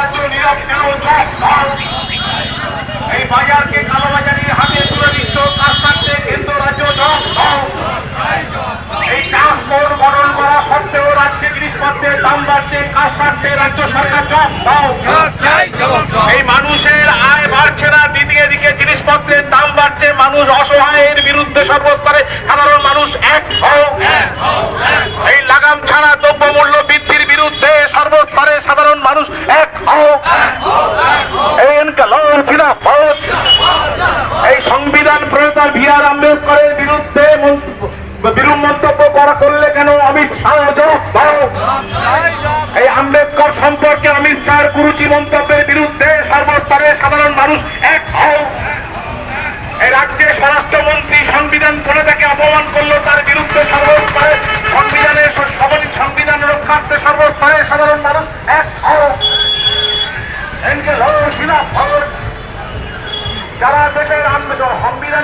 রাজ্য নীরব কেন এই বাজারকে কালোবাজারির হাতে তুলে দিচ্ছ, তার সাথে কেন্দ্র রাজ্য এই চাষ বোর্ড গঠন করা সত্ত্বেও রাজ্যে জিনিসপত্রের দাম বাড়ছে, কার স্বার্থে রাজ্য সরকার জব দাও এই মানুষের আয় বাড়ছে না দ্বিতীয় দিকে জিনিসপত্রের দাম বাড়ছে, মানুষ অসহায়ের বিরুদ্ধে সর্বোচ্চ সর্বস্তরের সাধারণ মানুষ এক হও। রাজ্যের স্বরাষ্ট্রমন্ত্রী সংবিধান প্রণেতাকে অপমান করল তার বিরুদ্ধে সর্বস্তরে। সংবিধানের সংবিধান রক্ষার্থে সর্বস্তরে সাধারণ মানুষ এক হও। যারা দেশের সংবিধান